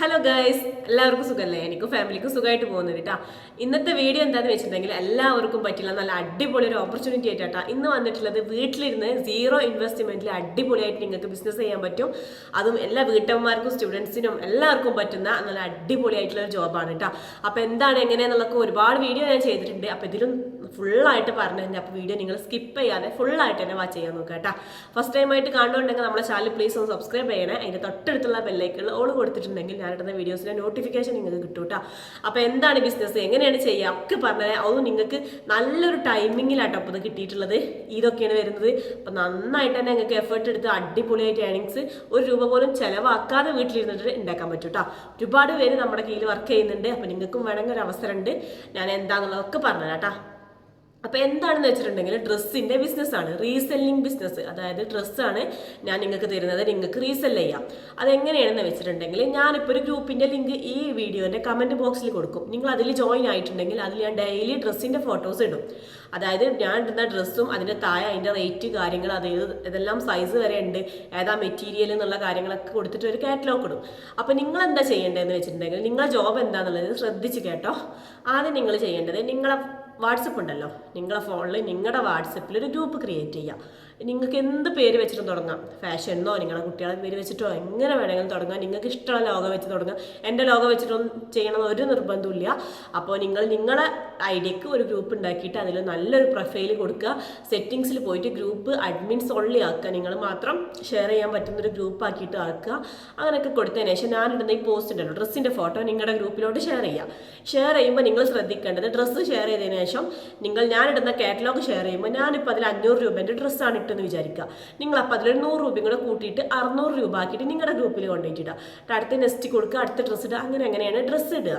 Hello guys എല്ലാവർക്കും സുഖമല്ലേ എനിക്കും ഫാമിലിക്കും സുഖമായിട്ട് പോകുന്നത് കേട്ടോ. ഇന്നത്തെ വീഡിയോ എന്താണെന്ന് വെച്ചിട്ടുണ്ടെങ്കിൽ എല്ലാവർക്കും പറ്റില്ല. നല്ല അടിപൊളി ഒരു ഓപ്പർച്യൂണിറ്റി ആയിട്ടാ ഇന്ന് വന്നിട്ടുള്ളത് വീട്ടിലിരുന്ന് സീറോ ഇൻവെസ്റ്റ്മെന്റിൽ അടിപൊളിയായിട്ട് നിങ്ങൾക്ക് ബിസിനസ് ചെയ്യാൻ പറ്റും. അതും എല്ലാ വീട്ടമ്മമാർക്കും സ്റ്റുഡൻസിനും എല്ലാവർക്കും പറ്റുന്ന നല്ല അടിപൊളിയായിട്ടുള്ള ഒരു ജോബാണ് കേട്ടോ. അപ്പോൾ എന്താണ് എങ്ങനെയാന്നുള്ളതൊക്കെ ഒരുപാട് വീഡിയോ ഞാൻ ചെയ്തിട്ടുണ്ട്. അപ്പോൾ ഇതിലും ഫുള്ളായിട്ട് പറഞ്ഞു തന്നെ അപ്പോൾ വീഡിയോ നിങ്ങൾ സ്കിപ്പ് ചെയ്യാതെ ഫുള്ളായിട്ട് തന്നെ വാച്ച് ചെയ്യാൻ നോക്കുക കേട്ടോ. ഫസ്റ്റ് ടൈമായിട്ട് കാണുന്നുണ്ടെങ്കിൽ നമ്മുടെ ചാനൽ പ്ലീസ് ഒന്ന് സബ്സ്ക്രൈബ് ചെയ്യണേ. അതിന്റെ തൊട്ടടുത്തുള്ള ബെല്ലൈക്കുകൾ ഓൾ കൊടുത്തിട്ടുണ്ടെങ്കിൽ ഞാനിടുന്ന വീഡിയോസിന്റെ നോട്ടിഫിക്കേഷൻ നിങ്ങൾക്ക് കിട്ടും കേട്ടോ അപ്പോൾ എന്താണ് ബിസിനസ് എങ്ങനെയാണ് ചെയ്യുക? ഒക്കെ പറഞ്ഞാൽ അതും നിങ്ങൾക്ക് നല്ലൊരു ടൈമിങ്ങിലാട്ടോ അപ്പോൾ ഇത് കിട്ടിയിട്ടുള്ളത്. ഇതൊക്കെയാണ് വരുന്നത്. അപ്പോൾ നന്നായിട്ട് തന്നെ നിങ്ങൾക്ക് എഫേർട്ട് എടുത്ത് അടിപൊളിയായിട്ട് ഏണിങ്സ് ഒരു രൂപ പോലും ചിലവാക്കാതെ വീട്ടിലിരുന്നിട്ട് ഉണ്ടാക്കാൻ പറ്റും കേട്ടോ ഒരുപാട് പേര് നമ്മുടെ കയ്യിൽ വർക്ക് ചെയ്യുന്നുണ്ട്. അപ്പോൾ നിങ്ങൾക്കും വേണമെങ്കിൽ ഒരു അവസരമുണ്ട്. ഞാൻ എന്താണെന്നുള്ളതൊക്കെ പറഞ്ഞുതരാം കേട്ടോ അപ്പോൾ എന്താണെന്ന് വെച്ചിട്ടുണ്ടെങ്കിൽ ഡ്രസ്സിന്റെ ബിസിനസ് ആണ് റീസെല്ലിംഗ് ബിസിനസ് അതായത് ഡ്രസ്സാണ് ഞാൻ നിങ്ങൾക്ക് തരുന്നത് നിങ്ങൾക്ക് റീസെൽ ചെയ്യാം. അതെങ്ങനെയാണെന്ന് വെച്ചിട്ടുണ്ടെങ്കിൽ ഞാനിപ്പോൾ ഒരു ഗ്രൂപ്പിന്റെ ലിങ്ക് ഈ വീഡിയോന്റെ കമന്റ് ബോക്സിൽ കൊടുക്കും. നിങ്ങൾ അതിൽ ജോയിൻ ആയിട്ടുണ്ടെങ്കിൽ അതിൽ ഞാൻ ഡെയിലി ഡ്രസ്സിന്റെ ഫോട്ടോസ് ഇടും. അതായത് ഞാൻ ഇടുന്ന ഡ്രസ്സും അതിന്റെ താഴെ അതിന്റെ റേറ്റ് കാര്യങ്ങൾ അതായത് ഇതെല്ലാം സൈസ് വരെ ഉണ്ട്. ഏതാ മെറ്റീരിയൽ എന്നുള്ള കാര്യങ്ങളൊക്കെ കൊടുത്തിട്ട് ഒരു കാറ്റലോഗ് ഇടും. അപ്പോൾ നിങ്ങൾ എന്താ ചെയ്യേണ്ടതെന്ന് വെച്ചിട്ടുണ്ടെങ്കിൽ നിങ്ങളുടെ ജോബ് എന്താണെന്നുള്ളത് ശ്രദ്ധിച്ച് കേട്ടോ. ആദ്യം നിങ്ങൾ ചെയ്യേണ്ടത് നിങ്ങളെ വാട്സപ്പ് ഉണ്ടല്ലോ. നിങ്ങളുടെ ഫോണിൽ നിങ്ങളുടെ വാട്സപ്പിൽ ഒരു ഗ്രൂപ്പ് ക്രിയേറ്റ് ചെയ്യുക നിങ്ങൾക്ക് എന്ത് പേര് വെച്ചിട്ടും തുടങ്ങാം. ഫാഷനോ നിങ്ങളുടെ കുട്ടികളെ പേര് വെച്ചിട്ടോ എങ്ങനെ വേണമെങ്കിലും തുടങ്ങാം. നിങ്ങൾക്ക് ഇഷ്ടമുള്ള ലോഗോ വെച്ച് തുടങ്ങാം. എന്റെ ലോഗോ വെച്ചിട്ടൊന്നും ചെയ്യണമെന്ന് ഒരു നിർബന്ധമില്ല അപ്പോൾ നിങ്ങൾ നിങ്ങളുടെ ഐഡിയക്ക് ഒരു ഗ്രൂപ്പ് ഉണ്ടാക്കിയിട്ട് അതിൽ നല്ലൊരു പ്രൊഫൈൽ കൊടുക്കുക. സെറ്റിങ്സിൽ പോയിട്ട് ഗ്രൂപ്പ് അഡ്മിൻസ് ഓൺലി ആക്കുക. നിങ്ങൾ മാത്രം ഷെയർ ചെയ്യാൻ പറ്റുന്നൊരു ഗ്രൂപ്പ് ആക്കിയിട്ട് ആക്കുക. അങ്ങനെയൊക്കെ കൊടുത്തതിന് ശേഷം ഞാനിടുന്ന ഈ പോസ്റ്റ് ഉണ്ടല്ലോ ഡ്രസ്സിന്റെ ഫോട്ടോ നിങ്ങളുടെ ഗ്രൂപ്പിലോട്ട് ഷെയർ ചെയ്യുക. ഷെയർ ചെയ്യുമ്പോൾ നിങ്ങൾ ശ്രദ്ധിക്കേണ്ടത് ഡ്രസ്സ് ഷെയർ ചെയ്തതിന് ശേഷം നിങ്ങൾ ഞാനിടുന്ന കാറ്റലോഗ് ഷെയർ ചെയ്യുമ്പോൾ ഞാനിപ്പോൾ അതിൽ അഞ്ഞൂറ് രൂപേന്റെ ഡ്രസ്സാണ് ഇട്ടെന്ന് വിചാരിക്കുക. നിങ്ങൾ അപ്പോൾ അതിൽ നൂറ് രൂപയും കൂടെ കൂട്ടിയിട്ട് അറുന്നൂറ് രൂപ ആക്കിയിട്ട് നിങ്ങളുടെ ഗ്രൂപ്പിൽ കൊണ്ടുപോയിട്ടിടുക. അടുത്ത നെസ്റ്റ് കൊടുക്കുക അടുത്ത ഡ്രസ്സ് ഇടുക അങ്ങനെ അങ്ങനെയാണ് ഡ്രസ്സ് ഇടുക.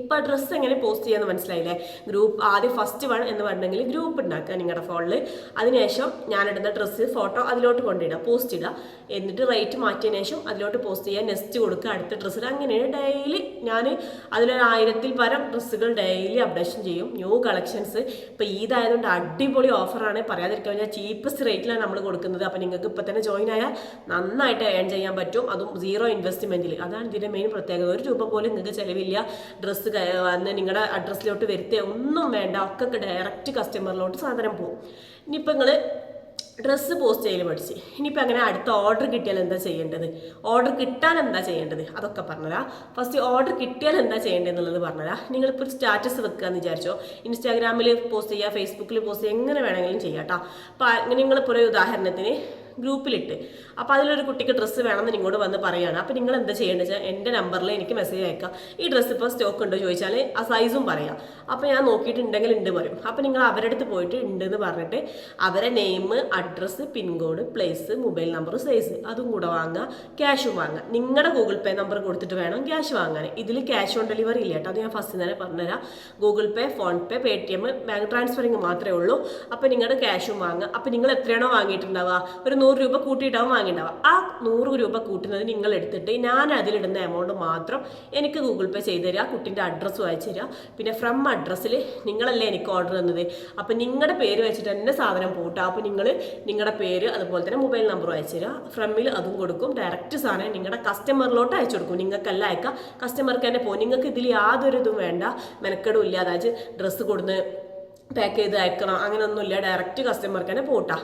ഇപ്പോൾ ഡ്രസ്സ് എങ്ങനെ പോസ്റ്റ് ചെയ്യാന്ന് മനസ്സിലായില്ലേ? ഗ്രൂപ്പ് ആദ്യം ഫസ്റ്റ് വൺ എന്ന് പറഞ്ഞെങ്കിൽ ഗ്രൂപ്പ് ഉണ്ടാക്കുക നിങ്ങളുടെ ഫോണിൽ അതിനുശേഷം ഞാനിടുന്ന ഡ്രസ്സ് ഫോട്ടോ അതിലോട്ട് കൊണ്ടിടുക പോസ്റ്റ് ഇടുക. എന്നിട്ട് റേറ്റ് മാറ്റിയതിന് ശേഷം അതിലോട്ട് പോസ്റ്റ് ചെയ്യുക നെക്സ്റ്റ് കൊടുക്കുക അടുത്ത ഡ്രസ്സിൽ അങ്ങനെ അങ്ങനെയാണ് ഡെയിലി ഞാൻ അതിലൊരു ആയിരത്തിൽ പരം ഡ്രസ്സുകൾ ഡെയിലി അപ്ഡേഷൻ ചെയ്യും. ന്യൂ കളക്ഷൻസ് ഇപ്പോൾ ഈദായതുകൊണ്ട് അടിപൊളി ഓഫറാണ് പറയാതിരിക്കാൻ കഴിഞ്ഞാൽ ചീപ്പസ്റ്റ് റേറ്റിലാണ് നമ്മൾ കൊടുക്കുന്നത്. അപ്പോൾ നിങ്ങൾക്ക് ഇപ്പോൾ തന്നെ ജോയിൻ ആയാൽ നന്നായിട്ട് ഏൺ ചെയ്യാൻ പറ്റും. അതും സീറോ ഇൻവെസ്റ്റ്മെന്റിൽ അതാണ് ഇതിന്റെ മെയിൻ പ്രത്യേകത. ഒരു രൂപ പോലും നിങ്ങൾക്ക് ചിലവില്ല. ഡ്രസ്സ് വന്ന് നിങ്ങളുടെ അഡ്രസ്സിലോട്ട് വരുത്തേ ഒന്നും വേണ്ട ഒക്കെ ഡയറക്റ്റ് കസ്റ്റമറിലോട്ട് സാധനം പോകും ഇനിയിപ്പോൾ നിങ്ങൾ ഡ്രസ്സ് പോസ്റ്റ് ചെയ്യൽ പഠിച്ച്. ഇനിയിപ്പോൾ അങ്ങനെ അടുത്ത ഓർഡർ കിട്ടിയാൽ എന്താ ചെയ്യേണ്ടത്? ഓർഡർ കിട്ടാൻ എന്താ ചെയ്യേണ്ടത്? അതൊക്കെ പറഞ്ഞുതരാം ഫസ്റ്റ് ഓർഡർ കിട്ടിയാൽ എന്താ ചെയ്യേണ്ടത് എന്നുള്ളത് പറഞ്ഞുതരാം നിങ്ങളിപ്പോൾ ഒരു സ്റ്റാറ്റസ് വെക്കുക എന്ന് വിചാരിച്ചോ ഇൻസ്റ്റാഗ്രാമിൽ പോസ്റ്റ് ചെയ്യുക ഫേസ്ബുക്കിൽ പോസ്റ്റ് ചെയ്യുക എങ്ങനെ വേണമെങ്കിലും ചെയ്യാം കേട്ടോ അപ്പോൾ നിങ്ങളിപ്പോൾ ഒരു ഉദാഹരണത്തിന് ഗ്രൂപ്പിലിട്ട്. അപ്പോൾ അതിലൊരു കുട്ടിക്ക് ഡ്രസ്സ് വേണമെന്ന് നിങ്ങളോട് വന്ന് പറയുകയാണ് അപ്പോൾ നിങ്ങൾ എന്താ ചെയ്യേണ്ടത് വെച്ചാൽ എന്റെ നമ്പറിൽ എനിക്ക് മെസ്സേജ് അയക്കാം. ഈ ഡ്രസ്സ് ഇപ്പോൾ സ്റ്റോക്ക് ഉണ്ടോ ചോദിച്ചാൽ ആ സൈസും പറയാം. അപ്പോൾ ഞാൻ നോക്കിയിട്ടുണ്ടെങ്കിൽ ഉണ്ട് പറയും. അപ്പോൾ നിങ്ങൾ അവരുടെ അടുത്ത് പോയിട്ട് ഉണ്ടെന്ന് പറഞ്ഞിട്ട് അവരെ name address pincode place mobile number size അതും കൂടെ വാങ്ങുക ക്യാഷും വാങ്ങുക. നിങ്ങളുടെ ഗൂഗിൾ പേ നമ്പർ കൊടുത്തിട്ട് വേണം ക്യാഷ് വാങ്ങാൻ ഇതിൽ ക്യാഷ് ഓൺ ഡെലിവറി ഇല്ല കേട്ടോ. അത് ഞാൻ ഫസ്റ്റ് തന്നെ പറഞ്ഞുതരാം. Google Pay PhonePe Paytm bank transferring മാത്രമേ ഉള്ളൂ അപ്പോൾ നിങ്ങളുടെ ക്യാഷും വാങ്ങുക. അപ്പോൾ നിങ്ങൾ എത്രയാണോ വാങ്ങിയിട്ടുണ്ടാവുക? ഒരു നൂറ് രൂപ കൂട്ടിയിട്ടാവും വാങ്ങിയിട്ടുണ്ടാവുക. ആ നൂറ് രൂപ കൂട്ടുന്നത് നിങ്ങൾ എടുത്തിട്ട് ഞാൻ അതിലിടുന്ന എമൗണ്ട് മാത്രം എനിക്ക് ഗൂഗിൾ പേ ചെയ്ത് തരിക കുട്ടിന്റെ അഡ്രസ്സ് അയച്ചു തരിക. പിന്നെ ഫ്രം അഡ്രസ്സിൽ നിങ്ങളല്ലേ എനിക്ക് ഓർഡർ തന്നത്? അപ്പോൾ നിങ്ങളുടെ പേര് വെച്ചിട്ട് തന്നെ സാധനം പോട്ടാ. അപ്പോൾ നിങ്ങൾ നിങ്ങളുടെ പേര് അതുപോലെ തന്നെ മൊബൈൽ നമ്പറും അയച്ചു തരിക. ഫ്രമ്മിൽ അതും കൊടുക്കും. ഡയറക്റ്റ് സാധനം നിങ്ങളുടെ കസ്റ്റമറിലോട്ട് അയച്ചു കൊടുക്കും. നിങ്ങൾക്കല്ല അയക്കാം. കസ്റ്റമർക്ക് തന്നെ പോകും നിങ്ങൾക്ക് ഇതിൽ യാതൊരു ഇതും വേണ്ട. മെനക്കെടും ഇല്ല അതായത് ഡ്രസ്സ് കൊടുന്ന് പാക്ക് ചെയ്ത് അയക്കണം. അങ്ങനെയൊന്നുമില്ല. ഡയറക്റ്റ് കസ്റ്റമർക്ക് തന്നെ പോട്ടാ.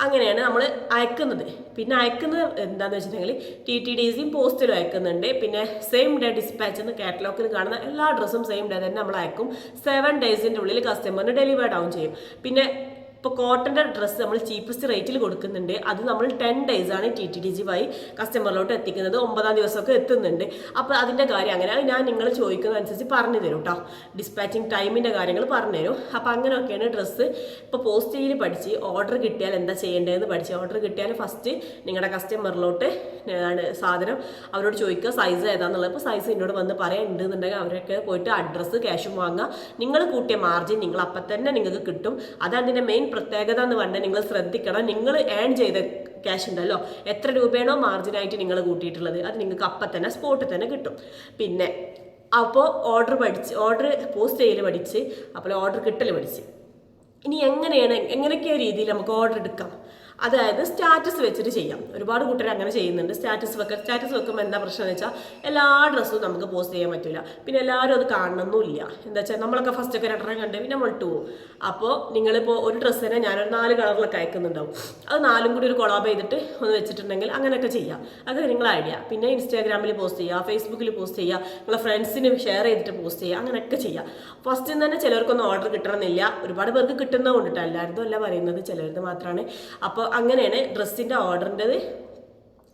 അങ്ങനെയാണ് നമ്മൾ അയക്കുന്നത്. പിന്നെ അയക്കുന്നത് എന്താണെന്ന് വെച്ചിട്ടുണ്ടെങ്കിൽ ടി ടി ഡി സിയും പോസ്റ്റിലും അയക്കുന്നുണ്ട്. പിന്നെ സെയിം ഡേ ഡിസ്പാച്ച് എന്ന് കാറ്റലോഗിൽ കാണുന്ന എല്ലാ ഡ്രസ്സും സെയിം ഡേ തന്നെ നമ്മൾ അയക്കും. സെവൻ ഡേയ്സിന്റെ ഉള്ളിൽ കസ്റ്റമറിന് ഡെലിവേർഡ് ആവും ചെയ്യും. പിന്നെ ഇപ്പോൾ കോട്ടന്റെ ഡ്രസ്സ് നമ്മൾ ചീപ്പസ്റ്റ് റേറ്റിൽ കൊടുക്കുന്നുണ്ട്. അത് നമ്മൾ ടെൻ ഡേയ്സ് ആണ് ടി ടി ഡി ജി വഴി കസ്റ്റമറിലോട്ട് എത്തിക്കുന്നത്. ഒമ്പതാം ദിവസമൊക്കെ എത്തുന്നുണ്ട്. അപ്പോൾ അതിന്റെ കാര്യം അങ്ങനെ ഞാൻ നിങ്ങൾ ചോദിക്കുന്നതനുസരിച്ച് പറഞ്ഞു തരും കേട്ടോ ഡിസ്പാച്ചിങ് ടൈമിന്റെ കാര്യങ്ങൾ പറഞ്ഞു തരും. അപ്പോൾ അങ്ങനെയൊക്കെയാണ് ഡ്രസ്സ് ഇപ്പോൾ പോസ്റ്റ് ചെയ്യൽ പഠിച്ച് ഓർഡർ കിട്ടിയാൽ എന്താ ചെയ്യേണ്ടതെന്ന് പഠിച്ച് ഓർഡർ കിട്ടിയാൽ ഫസ്റ്റ് നിങ്ങളുടെ കസ്റ്റമറിലോട്ട് സാധനം അവരോട് ചോദിക്കുക സൈസ് ഏതാണെന്നുള്ളത് ഇപ്പോൾ സൈസ് എന്നോട് വന്ന് പറയാൻ ഉണ്ടെന്നുണ്ടെങ്കിൽ അവരൊക്കെ പോയിട്ട് അഡ്രസ്സ് ക്യാഷും വാങ്ങുക. നിങ്ങൾ കൂട്ടിയ മാർജിൻ നിങ്ങൾ അപ്പം തന്നെ നിങ്ങൾക്ക് കിട്ടും. അതാണ് അതിന്റെ മെയിൻ പ്രത്യേകത എന്ന് പറഞ്ഞാൽ നിങ്ങൾ ശ്രദ്ധിക്കണം. നിങ്ങൾ ഏൺ ചെയ്ത ക്യാഷ് ഉണ്ടല്ലോ. എത്ര രൂപയാണോ മാർജിനായിട്ട് നിങ്ങൾ കൂട്ടിയിട്ടുള്ളത്. അത് നിങ്ങൾക്ക് അപ്പം തന്നെ സ്പോട്ടിൽ തന്നെ കിട്ടും. പിന്നെ അപ്പോൾ ഓർഡർ പഠിച്ച് ഓർഡർ പോസ്റ്റ് ചെയ്യൽ പഠിച്ച് അപ്പോൾ ഓർഡർ കിട്ടൽ പഠിച്ച്. ഇനി എങ്ങനെയാണ് എങ്ങനെയൊക്കെ രീതിയിൽ നമുക്ക് ഓർഡർ എടുക്കാം? അതായത് സ്റ്റാറ്റസ് വെച്ചിട്ട് ചെയ്യാം. ഒരുപാട് കൂട്ടർ അങ്ങനെ ചെയ്യുന്നുണ്ട്. സ്റ്റാറ്റസ് വെക്കുക സ്റ്റാറ്റസ് വെക്കുമ്പോൾ എന്താ പ്രശ്നം എന്ന് വെച്ചാൽ എല്ലാ ഡ്രസ്സും നമുക്ക് പോസ്റ്റ് ചെയ്യാൻ പറ്റില്ല പിന്നെ എല്ലാവരും അത് കാണണമെന്നില്ല എന്താ വെച്ചാൽ നമ്മളൊക്കെ ഫസ്റ്റ് ഒക്കെ രണ്ടെണ്ണം കണ്ട് പിന്നെ മുളിട്ട് പോകും. അപ്പോൾ നിങ്ങളിപ്പോൾ ഒരു ഡ്രസ്സിനെ ഞാനൊരു നാല് കളറിലൊക്കെ അയക്കുന്നുണ്ടാവും. അത് നാലും കൂടി ഒരു കൊളാബ് ചെയ്തിട്ട് ഒന്ന് വെച്ചിട്ടുണ്ടെങ്കിൽ അങ്ങനെയൊക്കെ ചെയ്യാം. അതൊക്കെ നിങ്ങളെ ഐഡിയ പിന്നെ ഇൻസ്റ്റാഗ്രാമിൽ പോസ്റ്റ് ചെയ്യുക ഫേസ്ബുക്കിൽ പോസ്റ്റ് ചെയ്യുക നിങ്ങളെ ഫ്രണ്ട്സിന് ഷെയർ ചെയ്തിട്ട് പോസ്റ്റ് ചെയ്യുക അങ്ങനെയൊക്കെ ചെയ്യാം. ഫസ്റ്റ് തന്നെ ചിലർക്കൊന്നും ഓർഡർ കിട്ടണമെന്നില്ല. ഒരുപാട് പേർക്ക് കിട്ടുന്നത് കൊണ്ടിട്ട് എല്ലാവരും അല്ല പറയുന്നത് ചിലർക്ക് മാത്രമാണ് അപ്പോൾ അങ്ങനെയാണ് ഡ്രസ്സിന്റെ ഓർഡറിന്റെത്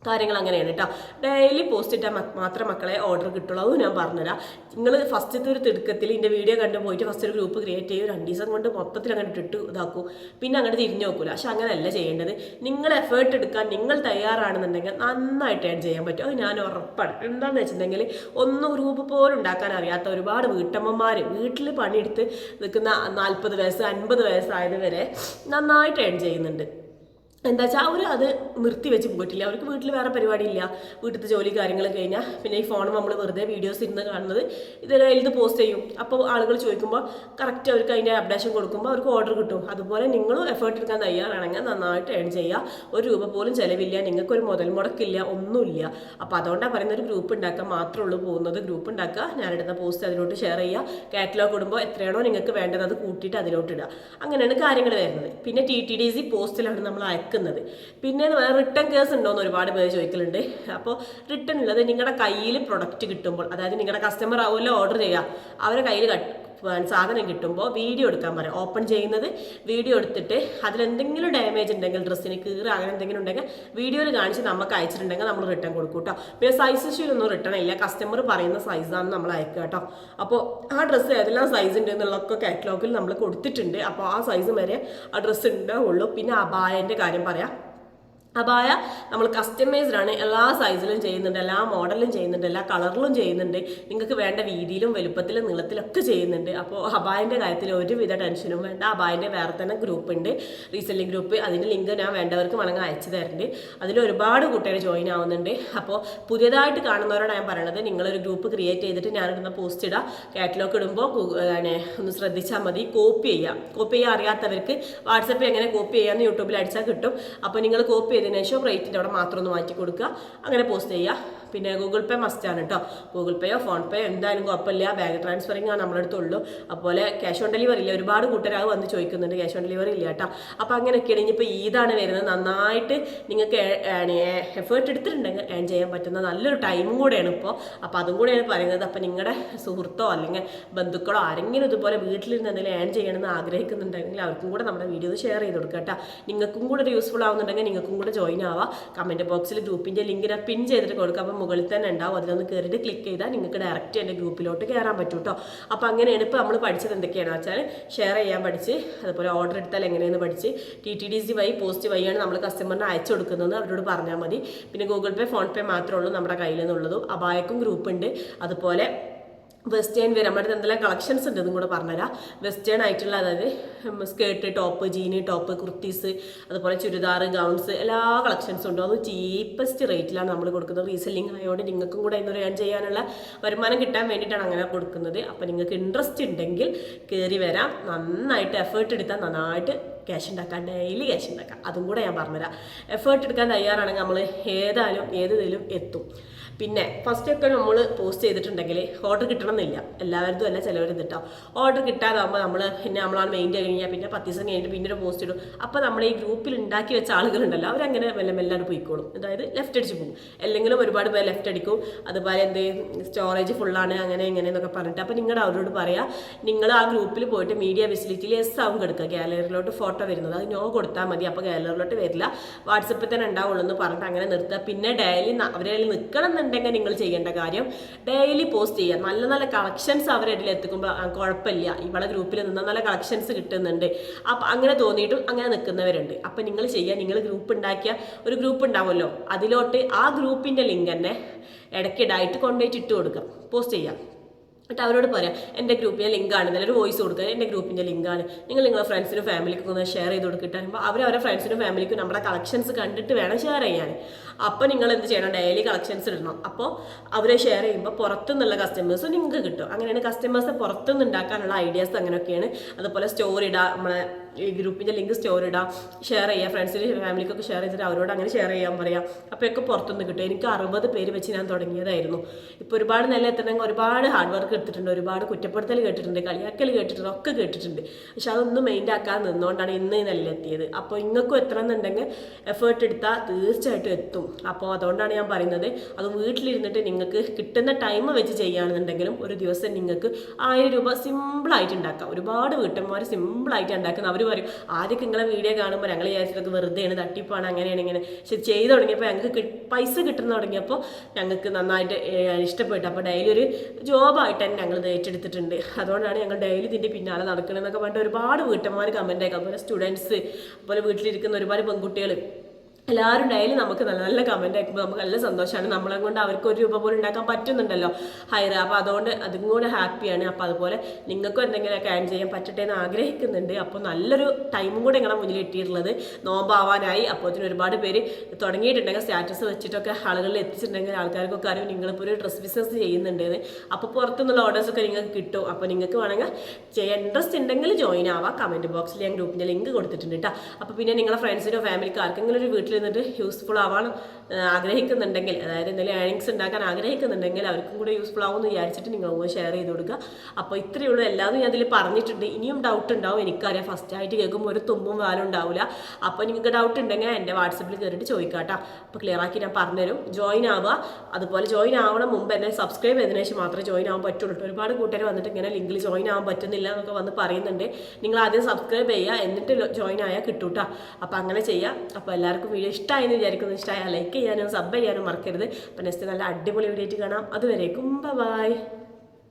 കാര്യങ്ങൾ അങ്ങനെയാണ് കേട്ടോ ഡെയിലി പോസ്റ്റ് ഇട്ടാൽ മാത്രം മക്കളെ ഓർഡർ കിട്ടുള്ളൂ. ഞാൻ പറഞ്ഞുതരാം. നിങ്ങൾ ഫസ്റ്റത്തെ ഒരു തിടുക്കത്തിൽ എന്റെ വീഡിയോ കണ്ടു പോയിട്ട് ഫസ്റ്റ് ഒരു ഗ്രൂപ്പ് ക്രിയേറ്റ് ചെയ്യും. രണ്ട് ദിവസം കൊണ്ട് മൊത്തത്തിൽ അങ്ങോട്ട് ഇട്ട് ഇതാക്കും. പിന്നെ അങ്ങോട്ട് തിരിഞ്ഞു നോക്കൂല. പക്ഷെ അങ്ങനെയല്ല ചെയ്യേണ്ടത്. നിങ്ങൾ എഫേർട്ട് എടുക്കാൻ നിങ്ങൾ തയ്യാറാണെന്നുണ്ടെങ്കിൽ നന്നായിട്ട് ഏൺ ചെയ്യാൻ പറ്റും. അത് ഞാൻ ഉറപ്പാണ്. എന്താണെന്ന് വെച്ചിട്ടുണ്ടെങ്കിൽ ഒന്നും ഗ്രൂപ്പ് പോലും ഉണ്ടാക്കാൻ അറിയാത്ത ഒരുപാട് വീട്ടമ്മമാർ വീട്ടിൽ പണിയെടുത്ത് നിൽക്കുന്ന നാൽപ്പത് വയസ്സ് അൻപത് വയസ്സായത് വരെ നന്നായിട്ട് ഏൺ ചെയ്യുന്നുണ്ട്. എന്താ വെച്ചാൽ അവർ അത് നിർത്തി വെച്ച് പോയിട്ടില്ല. അവർക്ക് വീട്ടിൽ വേറെ പരിപാടിയില്ല. വീട്ടിലത്തെ ജോലി കാര്യങ്ങൾ കഴിഞ്ഞാൽ പിന്നെ ഈ ഫോൺ നമ്മൾ വെറുതെ വീഡിയോസ് ഇരുന്ന് കാണുന്നത് ഇത് ഇത് പോസ്റ്റ് ചെയ്യും. അപ്പോൾ ആളുകൾ ചോദിക്കുമ്പോൾ കറക്റ്റ് അവർക്ക് അതിന്റെ അപ്ഡേഷൻ കൊടുക്കുമ്പോൾ അവർക്ക് ഓർഡർ കിട്ടും. അതുപോലെ നിങ്ങളും എഫേർട്ട് എടുക്കാൻ തയ്യാറാണെങ്കിൽ നന്നായിട്ട് ഏൺ ചെയ്യുക. ഒരു രൂപ പോലും ചിലവില്ല. നിങ്ങൾക്ക് ഒരു മുതൽ മുടക്കില്ല. ഒന്നുമില്ല. അപ്പോൾ അതുകൊണ്ടാണ് പറയുന്ന ഒരു ഗ്രൂപ്പ് ഉണ്ടാക്കാൻ മാത്രമേ ഉള്ളൂ പോകുന്നത്. ഗ്രൂപ്പ് ഉണ്ടാക്കുക. ഞാനിടുന്ന പോസ്റ്റ് അതിലോട്ട് ഷെയർ ചെയ്യുക. കാറ്റലോഗ് ഇടുമ്പോൾ എത്രയാണോ നിങ്ങൾക്ക് വേണ്ടത് അത് കൂട്ടിയിട്ട് അതിലോട്ട് ഇടുക. അങ്ങനെയാണ് കാര്യങ്ങൾ വരുന്നത്. പിന്നെ ടി ടി ഡി സി പോസ്റ്റിലാണ് നമ്മൾ അയക്കുന്നത് പിന്നെ റിട്ടേൺ കേസ് ഉണ്ടോയെന്ന് ഒരുപാട് പേര് ചോദിക്കലുണ്ട്. അപ്പോൾ റിട്ടേൺ ഉള്ളത് നിങ്ങളുടെ കയ്യിൽ പ്രൊഡക്റ്റ് കിട്ടുമ്പോൾ അതായത് നിങ്ങളുടെ കസ്റ്റമർ ആവുമല്ലോ ഓർഡർ ചെയ്യുക അവരുടെ കയ്യിൽ സാധനം കിട്ടുമ്പോൾ വീഡിയോ എടുക്കാൻ പറയാം. ഓപ്പൺ ചെയ്യുന്നത് വീഡിയോ എടുത്തിട്ട് അതിലെന്തെങ്കിലും ഡാമേജ് ഉണ്ടെങ്കിൽ ഡ്രസ്സിന് കീറ് അങ്ങനെ എന്തെങ്കിലും ഉണ്ടെങ്കിൽ വീഡിയോയിൽ കാണിച്ച് നമുക്ക് അയച്ചിട്ടുണ്ടെങ്കിൽ നമ്മൾ റിട്ടേൺ കൊടുക്കും കേട്ടോ പിന്നെ സൈസ് ഇഷ്യൂലൊന്നും റിട്ടേൺ ഇല്ല. കസ്റ്റമർ പറയുന്ന സൈസാണ് നമ്മൾ അയക്കുക കേട്ടോ അപ്പോൾ ആ ഡ്രസ്സ് ഏതെല്ലാം സൈസ് ഉണ്ട് എന്നുള്ളതൊക്കെ കാറ്റലോഗിൽ നമ്മൾ കൊടുത്തിട്ടുണ്ട്. അപ്പോൾ ആ സൈസ് വരെ ആ ഡ്രസ്സ് ഉണ്ടാവുള്ളൂ. പിന്നെ അബായന്റെ കാര്യം പറയാം. അബായ നമ്മൾ കസ്റ്റമൈസ്ഡ് ആണ് എല്ലാ സൈസിലും ചെയ്യുന്നുണ്ട് എല്ലാ മോഡലും ചെയ്യുന്നുണ്ട് എല്ലാ കളറിലും ചെയ്യുന്നുണ്ട്. നിങ്ങൾക്ക് വേണ്ട വീതിയിലും വലുപ്പത്തിലും നീളത്തിലൊക്കെ ചെയ്യുന്നുണ്ട്. അപ്പോൾ അബായന്റെ കാര്യത്തിൽ ഒരുവിധ ടെൻഷനും വേണ്ട. അബായന്റെ വേറെ തന്നെ ഗ്രൂപ്പ് ഉണ്ട്. റീസെല്ലിംഗ് ഗ്രൂപ്പ് അതിന്റെ ലിങ്ക് ഞാൻ വേണ്ടവർക്ക് വേണമെങ്കിൽ അയച്ചു തരുന്നുണ്ട് അതിൽ ഒരുപാട് കുട്ടികൾ ജോയിൻ ആവുന്നുണ്ട്. അപ്പോൾ പുതിയതായിട്ട് കാണുന്നവരോട് ഞാൻ പറയണത് നിങ്ങളൊരു ഗ്രൂപ്പ് ക്രിയേറ്റ് ചെയ്തിട്ട് ഞാനിടുന്ന പോസ്റ്റ് ഇടാം. കാറ്റലോഗ് ഇടുമ്പോൾ ഒന്ന് ശ്രദ്ധിച്ചാൽ മതി. കോപ്പി ചെയ്യാം. കോപ്പി ചെയ്യാൻ അറിയാത്തവർക്ക് വാട്സപ്പിൽ എങ്ങനെ കോപ്പി ചെയ്യാമെന്ന് യൂട്യൂബിൽ അടിച്ചാൽ കിട്ടും. അപ്പോൾ നിങ്ങൾ കോപ്പി ചെയ്തതിനു ശേഷം റേറ്റിന്റെ അവിടെ മാത്രം ഒന്ന് മാറ്റി കൊടുക്കുക അങ്ങനെ പോസ്റ്റ് ചെയ്യുക. പിന്നെ ഗൂഗിൾ പേ മസ്റ്റാണ് കേട്ടോ ഗൂഗിൾ പേയോ ഫോൺ പേയോ എന്തായാലും കുഴപ്പമില്ല. ബാങ്ക് ട്രാൻസ്ഫറിങ് ആണ് നമ്മുടെ ഉള്ളൂ അതുപോലെ ക്യാഷ് ഓൺ ഡെലിവറി ഇല്ല. ഒരുപാട് കൂട്ടരാ വന്ന് ചോദിക്കുന്നുണ്ട് ക്യാഷ് ഓൺ ഡെലിവറി ഇല്ല കേട്ടോ അപ്പോൾ അങ്ങനെയൊക്കെയാണ് ഇനിയിപ്പോൾ ഈദാണ് വരുന്നത്. നന്നായിട്ട് നിങ്ങൾക്ക് എഫേർട്ട് എടുത്തിട്ടുണ്ടെങ്കിൽ ഏൺ ചെയ്യാൻ പറ്റുന്ന നല്ലൊരു ടൈമും കൂടെയാണ് ഇപ്പോൾ അപ്പോൾ അതും കൂടെയാണ് പറയുന്നത്. അപ്പോൾ നിങ്ങളുടെ സുഹൃത്തോ അല്ലെങ്കിൽ ബന്ധുക്കളോ ആരെങ്കിലും ഇതുപോലെ വീട്ടിലിരുന്ന് എന്തെങ്കിലും ഏൺ ചെയ്യണമെന്ന് ആഗ്രഹിക്കുന്നുണ്ടെങ്കിൽ അവർക്കും കൂടെ നമ്മുടെ വീഡിയോ ഷെയർ ചെയ്ത് കൊടുക്കുക കേട്ടോ നിങ്ങൾക്കും കൂടെ ഒരു യൂസ്ഫുൾ ആവുന്നുണ്ടെങ്കിൽ നിങ്ങൾക്കും കൂടെ ജോയിൻ ആവാം. കമന്റ് ബോക്സിൽ ഗ്രൂപ്പിന്റെ ലിങ്ക് ഞാൻ പിൻ ചെയ്തിട്ട് കൊടുക്കുക അപ്പം മുകളിൽ തന്നെ ഉണ്ടാവും. അതിലൊന്ന് കയറിയിട്ട് ക്ലിക്ക് ചെയ്താൽ നിങ്ങൾക്ക് ഡയറക്റ്റ് എന്റെ ഗ്രൂപ്പിലോട്ട് കയറാൻ പറ്റും കേട്ടോ അപ്പോൾ അങ്ങനെയാണ് ഇപ്പോൾ നമ്മൾ പഠിച്ചത് എന്തൊക്കെയാണെന്ന് വെച്ചാൽ ഷെയർ ചെയ്യാൻ പഠിച്ച് അതുപോലെ ഓർഡർ എടുത്താൽ എങ്ങനെയെന്ന് പഠിച്ച് ടി ടി ഡി സി വഴി പോസ്റ്റ് വഴിയാണ് നമ്മൾ കസ്റ്റമറിന് അയച്ചു കൊടുക്കുന്നത് അവരോട് പറഞ്ഞാൽ മതി. പിന്നെ ഗൂഗിൾ പേ ഫോൺ പേ മാത്രമേ ഉള്ളൂ നമ്മുടെ കയ്യിൽ നിന്നുള്ളതും ഗ്രൂപ്പ് ഉണ്ട്. അതുപോലെ വെസ്റ്റേൺ വെയർ നമ്മുടെ എന്തെല്ലാം കളക്ഷൻസ് ഉണ്ട് ഇതും കൂടെ പറഞ്ഞുതരാം. വെസ്റ്റേൺ ആയിട്ടുള്ള അതായത് skirt top jean top kurtis അതുപോലെ ചുരിദാർ ഗൗൺസ് എല്ലാ കളക്ഷൻസും ഉണ്ട്. അത് ചീപ്പസ്റ്റ് റേറ്റിലാണ് നമ്മൾ കൊടുക്കുന്നത്. റീസെല്ലിംഗ് ആയതുകൊണ്ട് നിങ്ങൾക്കും കൂടെ ഇന്ന് ഏൺ ചെയ്യാനുള്ള വരുമാനം കിട്ടാൻ വേണ്ടിയിട്ടാണ് അങ്ങനെ കൊടുക്കുന്നത്. അപ്പോൾ നിങ്ങൾക്ക് ഇൻട്രസ്റ്റ് ഉണ്ടെങ്കിൽ കയറി വരാം. നന്നായിട്ട് എഫേർട്ട് എടുത്താൽ നന്നായിട്ട് ക്യാഷ് ഉണ്ടാക്കാം. ഡെയിലി ക്യാഷ് ഉണ്ടാക്കാം. അതും കൂടെ ഞാൻ പറഞ്ഞുതരാം. എഫേർട്ട് എടുക്കാൻ തയ്യാറാണെങ്കിൽ നമ്മൾ ഏതായാലും ഏതിലും എത്തും. പിന്നെ ഫസ്റ്റ് ഒക്കെ നമ്മൾ പോസ്റ്റ് ചെയ്തിട്ടുണ്ടെങ്കിൽ ഓർഡർ കിട്ടണമെന്നില്ല. എല്ലാവരും അല്ല ചിലവരും കിട്ടോ ഓർഡർ കിട്ടാതാകുമ്പോൾ നമ്മൾ പിന്നെ നമ്മളാണ് മെയിൻ കഴിഞ്ഞാൽ പിന്നെ പത്ത് ദിവസം കഴിഞ്ഞിട്ട് പിന്നെ പോസ്റ്റ് ഇടും. അപ്പോൾ നമ്മൾ ഈ ഗ്രൂപ്പിൽ ഉണ്ടാക്കി വെച്ച ആളുകളുണ്ടല്ലോ അവരങ്ങനെ മെല്ലെ മെല്ലാണ് പോയിക്കോളും. അതായത് ലെഫ്റ്റ് അടിച്ച് പോകും. അല്ലെങ്കിലും ഒരുപാട് പേര് ലെഫ്റ്റ് അടിക്കും. അതുപോലെ എന്ത് സ്റ്റോറേജ് ഫുള്ളാണ് അങ്ങനെ ഇങ്ങനെ എന്നൊക്കെ പറഞ്ഞിട്ട്. അപ്പോൾ നിങ്ങളുടെ അവരോട് പറയാം നിങ്ങൾ ആ ഗ്രൂപ്പിൽ പോയിട്ട് മീഡിയ ഫെസിലിറ്റിയിൽ എസ് ആവും കൊടുക്കുക ഗാലറിയിലോട്ട് ഫോട്ടോ വരുന്നത്. അത് നോ കൊടുത്താൽ മതി. അപ്പോൾ ഗാലറിയിലോട്ട് വരില്ല. വാട്സപ്പിൽ തന്നെ ഉണ്ടാവുള്ളൂ എന്ന് പറഞ്ഞിട്ട് അങ്ങനെ നിർത്തുക പിന്നെ ഡെയിലി അവരെ നിൽക്കണം എന്നുണ്ടെങ്കിൽ നിങ്ങൾ ചെയ്യേണ്ട കാര്യം ഡെയിലി പോസ്റ്റ് ചെയ്യുക. നല്ല നല്ല കളക്ഷൻസ് അവരുടെ എത്തിക്കുമ്പോൾ കുഴപ്പമില്ല. ഇവിടെ ഗ്രൂപ്പിൽ നിന്ന് നല്ല കളക്ഷൻസ് കിട്ടുന്നുണ്ട്. അപ്പം അങ്ങനെ തോന്നിയിട്ടും അങ്ങനെ നിൽക്കുന്നവരുണ്ട്. അപ്പം നിങ്ങൾ ചെയ്യുക. നിങ്ങൾ ഗ്രൂപ്പ് ഉണ്ടാക്കിയ ഒരു ഗ്രൂപ്പ് ഉണ്ടാവുമല്ലോ. അതിലോട്ട് ആ ഗ്രൂപ്പിന്റെ ലിങ്ക് തന്നെ ഇടയ്ക്കിടായിട്ട് കൊണ്ടുപോയിട്ട് ഇട്ട് കൊടുക്കുക. പോസ്റ്റ് ചെയ്യാം എന്നിട്ട് അവരോട് പറയാം എന്റെ ഗ്രൂപ്പിന്റെ ലിങ്കാണ്. നല്ലൊരു വോയിസ് കൊടുക്കുക എന്റെ ഗ്രൂപ്പിന്റെ ലിങ്കാണ്. നിങ്ങൾ നിങ്ങളുടെ ഫ്രണ്ട്സിനും ഫാമിലിക്കും ഒന്ന് ഷെയർ ചെയ്ത് കൊടുക്കിട്ടാണ് അപ്പോൾ അവർ അവരുടെ ഫ്രണ്ട്സിനും ഫാമിലിക്കും നമ്മുടെ കളക്ഷൻസ് കണ്ടിട്ട് വേണം ഷെയർ ചെയ്യാൻ. അപ്പോൾ നിങ്ങൾ എന്ത് ചെയ്യണം? ഡെയിലി കളക്ഷൻസ് ഇടണം. അപ്പോൾ അവരെ ഷെയർ ചെയ്യുമ്പോൾ പുറത്തുനിന്നുള്ള കസ്റ്റമേഴ്സ് നിങ്ങൾക്ക് കിട്ടും. അങ്ങനെയാണ് കസ്റ്റമേഴ്സ് പുറത്തുനിന്ന് ഉണ്ടാക്കാനുള്ള ഐഡിയാസ് അങ്ങനെയൊക്കെയാണ്. അതുപോലെ സ്റ്റോറി ഇടാം നമ്മളെ ഈ ഗ്രൂപ്പിന്റെ ലിങ്ക് സ്റ്റോർ ഇടാം ഷെയർ ചെയ്യുക ഫ്രണ്ട്സിന് ഫാമിലിക്കൊക്കെ ഷെയർ ചെയ്തിട്ട് അവരോട് അങ്ങനെ ഷെയർ ചെയ്യാൻ പറയാം. അപ്പോഴൊക്കെ പുറത്തുനിന്ന് കിട്ടും. എനിക്ക് അറുപത് പേര് വെച്ച് ഞാൻ തുടങ്ങിയതായിരുന്നു. ഇപ്പോൾ ഒരുപാട് നല്ല എത്തണമെങ്കിൽ ഒരുപാട് ഹാർഡ് വർക്ക് എടുത്തിട്ടുണ്ട് ഒരുപാട് കുറ്റപ്പെടുത്തൽ കേട്ടിട്ടുണ്ട് കളിയാക്കൽ കേട്ടിട്ടുണ്ട് ഒക്കെ കേട്ടിട്ടുണ്ട്. പക്ഷെ അതൊന്നും മൈൻഡ് ആക്കാൻ നിന്നുകൊണ്ടാണ് ഇന്ന് ഈ നിലയിലെത്തിയത് അപ്പോൾ ഇങ്ങൾക്കും എത്തണമെന്നുണ്ടെങ്കിൽ എഫേർട്ട് എടുത്താൽ തീർച്ചയായിട്ടും എത്തും. അപ്പോൾ അതുകൊണ്ടാണ് ഞാൻ പറയുന്നത് അത് വീട്ടിലിരുന്നിട്ട് നിങ്ങൾക്ക് കിട്ടുന്ന ടൈം വെച്ച് ചെയ്യുകയാണെന്നുണ്ടെങ്കിലും ഒരു ദിവസം നിങ്ങൾക്ക് ആയിരം രൂപ സിമ്പിളായിട്ട് ഉണ്ടാക്കാം. ഒരുപാട് വീട്ടമ്മമാർ സിമ്പിളായിട്ട് ഉണ്ടാക്കുന്ന അവർ പറയും ആദ്യമൊക്കെ നിങ്ങളെ വീഡിയോ കാണുമ്പോൾ ഞങ്ങൾ വിചാരിച്ചത് വെറുതെയാണ് തട്ടിപ്പാണ് അങ്ങനെയാണ് ഇങ്ങനെ. പക്ഷെ ചെയ്ത് തുടങ്ങിയപ്പോൾ ഞങ്ങൾക്ക് പൈസ കിട്ടുന്ന തുടങ്ങിയപ്പോൾ ഞങ്ങൾക്ക് നന്നായിട്ട് ഇഷ്ടപ്പെട്ടു. അപ്പോൾ ഡെയിലി ഒരു ജോബായിട്ട് തന്നെ ഞങ്ങൾ ഏറ്റെടുത്തിട്ടുണ്ട്. അതുകൊണ്ടാണ് ഞങ്ങൾ ഡെയിലി ഇതിന്റെ പിന്നാലെ നടക്കണമെന്നൊക്കെ പറഞ്ഞിട്ട് ഒരുപാട് വീട്ടന്മാർ കമന്റ് അയക്കാം. അതുപോലെ സ്റ്റുഡൻസ് അതുപോലെ വീട്ടിലിരിക്കുന്ന ഒരുപാട് പെൺകുട്ടികൾ എല്ലാവരും ഡെയിലി നമുക്ക് നല്ല നല്ല കമന്റ് അയക്കുമ്പോൾ നമുക്ക് നല്ല സന്തോഷമാണ്. നമ്മളെ കൊണ്ട് അവർക്ക് ഒരു രൂപ പോലും ഉണ്ടാക്കാൻ പറ്റുന്നുണ്ടല്ലോ. ഹൈറ അപ്പോൾ അതുകൊണ്ട് അതും കൂടെ ഹാപ്പിയാണ് അപ്പോൾ അതുപോലെ നിങ്ങൾക്കും എന്തെങ്കിലുമൊക്കെ ആഡ് ചെയ്യാൻ പറ്റട്ടെ എന്ന് ആഗ്രഹിക്കുന്നുണ്ട്. അപ്പോൾ നല്ലൊരു ടൈമും കൂടെ ഞങ്ങളുടെ മുന്നിൽ ഇട്ടിട്ടുള്ളത് നോമ്പാവാനായി. അപ്പോൾ ഇതിന് ഒരുപാട് പേര് തുടങ്ങിയിട്ടുണ്ടെങ്കിൽ സ്റ്റാറ്റസ് വെച്ചിട്ടൊക്കെ ആളുകളിൽ എത്തിച്ചിട്ടുണ്ടെങ്കിൽ ആൾക്കാർക്കൊക്കെ അറിയും നിങ്ങളിപ്പോൾ ഒരു ഡ്രസ് ബിസിനസ് ചെയ്യുന്നുണ്ട് അപ്പോൾ പുറത്തുനിന്നുള്ള ഓർഡേഴ്സൊക്കെ നിങ്ങൾക്ക് കിട്ടും. അപ്പോൾ നിങ്ങൾക്ക് വേണമെങ്കിൽ ചെയ്യാൻ ഇൻട്രസ്റ്റ് ഉണ്ടെങ്കിൽ ജോയിൻ ആവാം. കമന്റ് ബോക്സിൽ ഞാൻ ഗ്രൂപ്പിന്റെ ലിങ്ക് കൊടുത്തിട്ടുണ്ട് കേട്ടോ അപ്പോൾ പിന്നെ നിങ്ങളുടെ ഫ്രണ്ട്സിനോ ഫാമിലിക്കോ ആർക്കെങ്കിലും ഒരു വീട്ടിൽ നിന്നിട്ട് യൂസ്ഫുൾ ആവാൻ ആഗ്രഹിക്കുന്നുണ്ടെങ്കിൽ അതായത് എന്തെങ്കിലും ഏണിങ്സ് ഉണ്ടാക്കാൻ ആഗ്രഹിക്കുന്നുണ്ടെങ്കിൽ അവർക്കും കൂടെ യൂസ്ഫുൾ ആവുമെന്ന് വിചാരിച്ചിട്ട് നിങ്ങൾ ഷെയർ ചെയ്ത് കൊടുക്കുക. അപ്പോൾ ഇത്രയേ ഉള്ളൂ. എല്ലാതും ഞാൻ അതിൽ പറഞ്ഞിട്ടുണ്ട്. ഇനിയും ഡൗട്ട് ഉണ്ടാവും. എനിക്കറിയാം. ഫസ്റ്റ് ആയിട്ട് കേൾക്കുമ്പോൾ ഒരു തുമ്പും വാലും ഉണ്ടാവില്ല അപ്പോൾ നിങ്ങൾക്ക് ഡൗട്ട് ഉണ്ടെങ്കിൽ എന്റെ വാട്സപ്പിൽ കയറിയിട്ട് ചോദിക്കാം അപ്പോൾ ക്ലിയർ ആക്കി ഞാൻ പറഞ്ഞുതരും. ജോയിൻ ആവുക. അതുപോലെ ജോയിൻ ആവണം മുമ്പ് എന്നെ സബ്സ്ക്രൈബ് ചെയ്തതിന് ശേഷം മാത്രമേ ജോയിൻ ആവാൻ പറ്റുള്ളൂ ഒരുപാട് കൂട്ടുകാർ വന്നിട്ട് ഇങ്ങനെ ലിങ്കിൽ ജോയിൻ ആവാൻ പറ്റുന്നില്ല എന്നൊക്കെ വന്ന് പറയുന്നുണ്ട്. നിങ്ങൾ ആദ്യം സബ്സ്ക്രൈബ് ചെയ്യുക. എന്നിട്ട് ജോയിൻ ആയാൽ കിട്ടൂട്ടാ. അപ്പോൾ അങ്ങനെ ചെയ്യാം. അപ്പോൾ എല്ലാവർക്കും വീഡിയോ ഇഷ്ടമായെന്ന് വിചാരിക്കുന്നു. ഇഷ്ടമായ ലൈക്ക് ചെയ്യാനും സബ് ചെയ്യാനും മറക്കരുത്. അപ്പോൾ നെക്സ്റ്റ് നല്ല അടിപൊളി വീഡിയോ ആയിട്ട് കാണാം. അതുവരേക്കും ബൈ